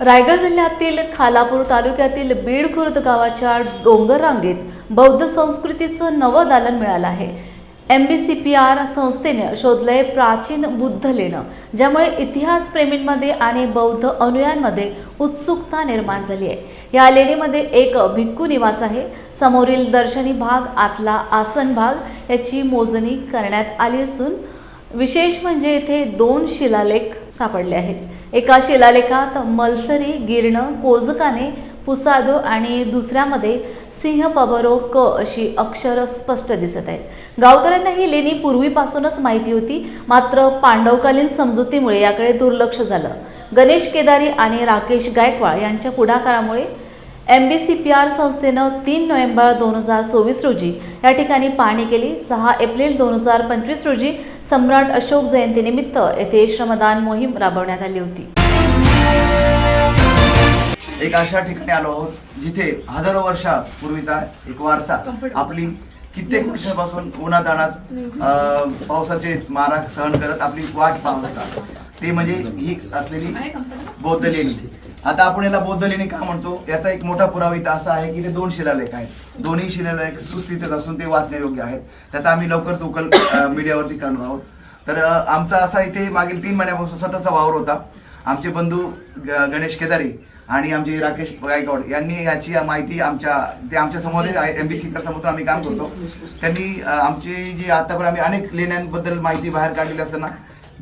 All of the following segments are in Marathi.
रायगड जिल्ह्यातील खालापूर तालुक्यातील बीड खुर्द गावाच्या डोंगर रांगेत बौद्ध संस्कृतीचं नवं दालन मिळालं आहे. M B C P R संस्थेने शोधलंय प्राचीन बुद्ध लेणं ज्यामुळे इतिहासप्रेमींमध्ये आणि बौद्ध अनुयांमध्ये उत्सुकता निर्माण झाली आहे. या लेणीमध्ये एक भिक्खू निवास आहे. समोरील दर्शनी भाग आतला आसन भाग याची मोजणी करण्यात आली असून विशेष म्हणजे येथे दोन शिलालेख सापडले आहेत. एका शिलालेखात मलसरी गिरणं कोजकाने पुसादो आणि दुसऱ्यामध्ये सिंह पबरो क अशी अक्षरं स्पष्ट दिसत आहेत. गावकऱ्यांना ही लेणी पूर्वीपासूनच माहिती होती मात्र पांडवकालीन समजुतीमुळे याकडे दुर्लक्ष झालं. गणेश केदारी आणि राकेश गायकवाड यांच्या पुढाकारामुळे M B C P R संस्थेनं तीन नोव्हेंबर दोन हजार चोवीस रोजी या ठिकाणी पाहणी केली. सहा एप्रिल दोन हजार पंचवीस रोजी सम्राट अशोक जयंतीनिमित्त येथे श्रमदान मोहीम राबवण्यात आली होती. एक अशा ठिकाणी आलो आहोत जिथे हजारो वर्षापूर्वीचा एक वारसा आपली कित्येक वर्षापासून उन्हाताणात अं, पावसाचे मारा सहन करत आपली वाट पाहत होता. ते म्हणजे ही असलेली बौद्ध लेणी आता आपण याला बौद्ध लेणी का म्हणतो? याचा एक मोठा पुरावा इथं असा आहे की ते दोन शिलालेख आहेत. दोन्ही शिलालेख सुस्थितीत असून ते वाचण्यायोग्य आहेत. त्याचा आम्ही लवकर उकल मीडियावरती करणार आहोत. तर आमचा असा इथे मागील तीन महिन्यापासून सततचा वावर होता. आमचे बंधू गणेश केदारी आणि आमचे राकेश गायकवाड यांनी याची माहिती आमच्या ते आमच्यासमोर एम बी सी समोर आम्ही काम करतो. त्यांनी आमची जी आतापर्यंत आम्ही अनेक लेण्यांबद्दल माहिती बाहेर काढलेली असताना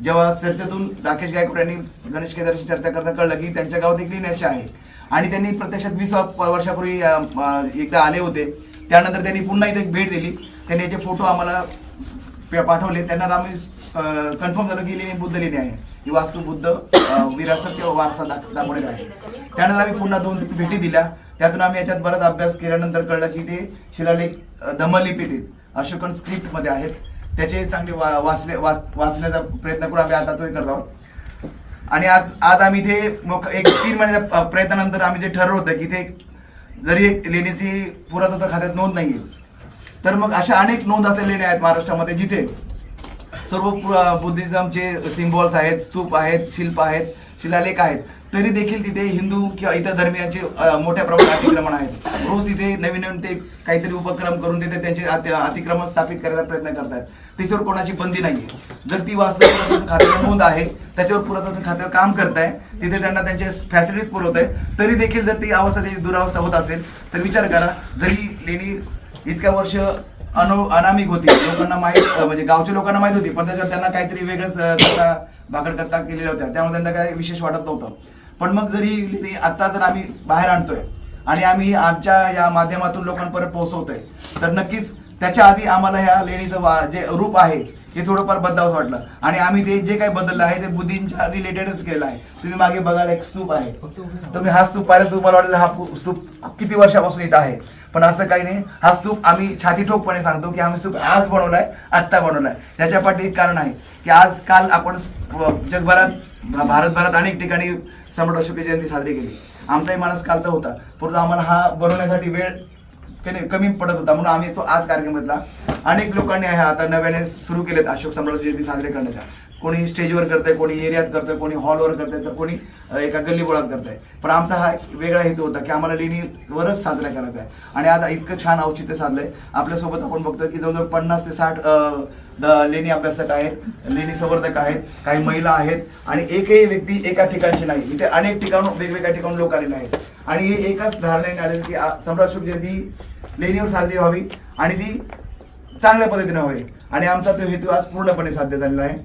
जेव्हा चर्चेतून राकेश गायकवाड यांनी गणेश केदारशी चर्चा करता कळलं की त्यांच्या गावात एक लेणी आहे. आणि त्यांनी प्रत्यक्षात वीस वर्षापूर्वी एकदा आले होते. त्यानंतर त्यांनी पुन्हा इथे एक भेट दिली. त्यांनी याचे फोटो आम्हाला पाठवले. त्यांना आम्ही कन्फर्म झालं की लेणी बुद्ध लेणी आहे. ही वास्तू बुद्ध विरासत किंवा वारसा दाख- दाखवलेला आहे. त्यानंतर आम्ही पुन्हा दोन तीन भेटी दिल्या. त्यातून आम्ही याच्यात बराच अभ्यास केल्यानंतर कळलं की ते शिलालेख दमलिपीतील अशोकन स्क्रिप्टमध्ये आहेत. त्याचे चांगले वा- वाचले वाच- वाचण्याचा प्रयत्न करून आम्ही आता तोही करत. आहोत आणि आज आज आम्ही इथे एक तीन महिन्याच्या प्रयत्नानंतर आम्ही जे ठरवलं होतं की ते जरी एक लेणीची पुरातत्व खात्यात नोंद नाहीये तर मग अशा अनेक नोंद असलेल्या लेण्या आहेत महाराष्ट्रामध्ये जिथे सर्व पु- बुद्धिझमचे सिम्बॉल्स आहेत स्तूप आहेत शिल्प आहेत शिलालेख आहेत. तरी देखील तिथे हिंदू किंवा इतर धर्मियांचे मोठ्या प्रमाणात अतिक्रमण आहेत. रोज तिथे नवीन नवीन ते काहीतरी उपक्रम करून तिथे त्यांचे अतिक्रमण स्थापित करायचा प्रयत्न करतात. त्याच्यावर कोणाची बंदी नाहीये. जर ती वास्तू खात्यावर नोंद आहे त्याच्यावर पुरातत्व खात्यावर काम करताय तिथे त्यांना त्यांचे फॅसिलिटीज पुरवत आहे तरी देखील जर ती अवस्था त्याची दुरावस्था होत असेल तर विचार करा जरी लेणी इतक्या वर्ष अनो अनामिक होती लोकांना माहीत म्हणजे गावच्या लोकांना माहीत होती पण त्याच्यावर त्यांना काहीतरी वेगळंच करता भाकड करता केलेल्या होत्या. त्यामुळे त्यांना काही विशेष वाटत नव्हतं. पण मग जरी लेणी आता जर आम्ही बाहेर आणतोय आणि आम्ही आमच्या या माध्यमातून लोकांपर्यंत पोहोचवतोय तर नक्कीच त्याच्या आधी आम्हाला ह्या लेणीचं वा- जे रूप आहे हे थोडंफार बदलावं वाटलं. आणि आम्ही ते जे काही बदललं आहे ते बुद्धींच्या रिलेटेडच केलं आहे. तुम्ही मागे बघायला एक स्तूप आहे. तुम्ही हा स्तूप पाहिला तुम्हाला वाटेल हा स्तूप किती वर्षापासून येत आहे. पण असं काही नाही. हा स्तूप आम्ही छाती ठोकपणे सांगतो की आम्ही स्तूप आज बनवलाय आत्ता बनवलाय. त्याच्या पाठी एक कारण आहे की आज काल आपण जगभरात भारतभरात अनेक ठिकाणी सम्राट अशोक जयंती साजरी केली. आमचाही माणूस कालचा होता. परंतु आम्हाला हा बनवण्यासाठी वेळ कमी कमी पडत होता. म्हणून आम्ही तो आज कार्यक्रम घेतला. अनेक लोकांनी आहे आता नव्याने सुरू केलेत अशोक सम्राट जयंती साजरे करण्याच्या. कोणी स्टेजवर करतंय कोणी एरियात करतंय कोणी हॉलवर करतंय तर कोणी एका एका गल्लीबोळात करतंय. पण आमचा हा एक वेगळा हेतू होता की आम्हाला लेणीवरच साजरा करायचा आहे. आणि आज इतकं छान औचित्य साधलंय. आपल्यासोबत आपण बघतोय की जवळजवळ पन्नास ते साठ द- लेणी अभ्यासक आहेत लेणी संवर्धक आहेत काही महिला आहेत आणि एकही व्यक्ती एका ठिकाणची नाही. इथे अनेक ठिकाण वेगवेगळ्या ठिकाण लोक आलेले आहेत. आणि हे एकाच धारणेने आलेले की सम्राट अशोक जयंती लेणीवर साजरी व्हावी आणि ती चांगल्या पद्धतीने व्हावी. आणि आमचा तो हेतू आज पूर्णपणे साध्य झालेला आहे.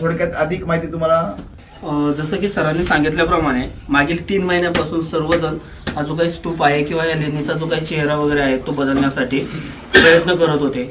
थोडक्यात अधिक माहिती तुम्हाला जसं की सरांनी सांगितल्याप्रमाणे मागील तीन महिन्यापासून सर्वजण हा जो काही स्तूप आहे किंवा या लेणीचा जो काही चेहरा वगैरे आहे तो बदलण्यासाठी प्रयत्न करत होते.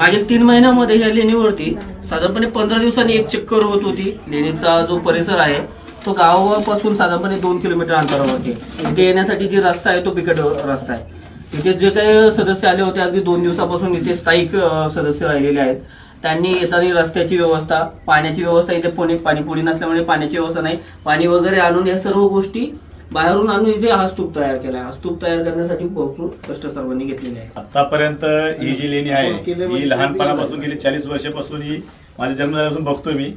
मागील तीन महिन्यामध्ये ह्या लेणीवरती साधारणपणे पंधरा दिवसांनी एक चक्कर होत होती. लेणीचा जो परिसर आहे तो गावापासून साधारणपणे दोन किलोमीटर अंतरावरती इथे येण्यासाठी जे रस्ता आहे तो बिकट रस्ता आहे. इथे जे काही सदस्य आले होते अगदी दोन दिवसापासून इथे स्थायिक सदस्य राहिलेले आहेत. त्यांनी येताना रस्त्याची व्यवस्था पाण्याची व्यवस्था इथे पुणे पाणीपुरी नसल्यामुळे पाण्याची व्यवस्था नाही. पाणी वगैरे आणून या सर्व गोष्टी बाहेरून आणून इथे हा स्तूप तयार केला आहे. हा स्तूप तयार करण्यासाठी भरपूर कष्ट सर्वांनी घेतलेले आहे आतापर्यंत ही जी लेणी आहे ही लहानपणापासून गेली चाळीस वर्षापासून ही माझा जन्म झाल्यापासून बघतो मी.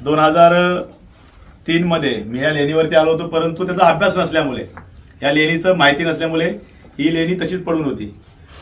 दोन हजार तीन मध्ये मी या लेणीवरती आलो होतो परंतु त्याचा अभ्यास नसल्यामुळे या लेणीचं माहिती नसल्यामुळे ही लेणी तशीच पडून होती.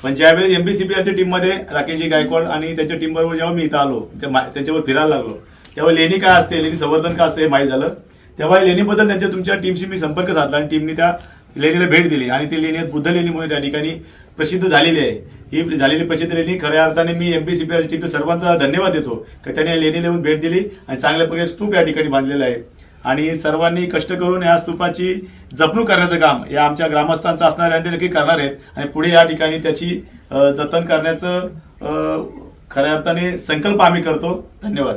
पण ज्यावेळेस एमबीसीपीआरच्या टीममध्ये राकेशजी गायकवाड आणि त्यांच्या टीम बरोबर जेव्हा मी इथं आलो त्यांच्यावर फिरायला लागलो तेव्हा लेणी काय असते लेणी संवर्धन काय असते हे माहीत झालं. तेव्हा लेणीबद्दल त्यांच्या तुमच्या टीमशी मी संपर्क साधला आणि टीमने त्या लेणीला भेट दिली. आणि ती लेणी बुद्ध लेणी म्हणून त्या ठिकाणी प्रसिद्ध झालेली आहे. ही झालेली प्रसिद्ध लेणी खऱ्या अर्थाने मी एमपीसीपीआरच्या टीमचा सर्वांचा धन्यवाद देतो की त्यांनी लेणी लेणीला येऊन भेट दिली आणि चांगल्या प्रकारे स्तूप या ठिकाणी बांधलेला आहे. आणि सर्वांनी कष्ट करून या स्तूपाची जपणूक करण्याचं काम या आमच्या ग्रामस्थांचं असणार आहे ते नक्की करणार आहेत. आणि पुढे या ठिकाणी त्याची जतन करण्याचं खऱ्या अर्थाने संकल्प आम्ही करतो. धन्यवाद.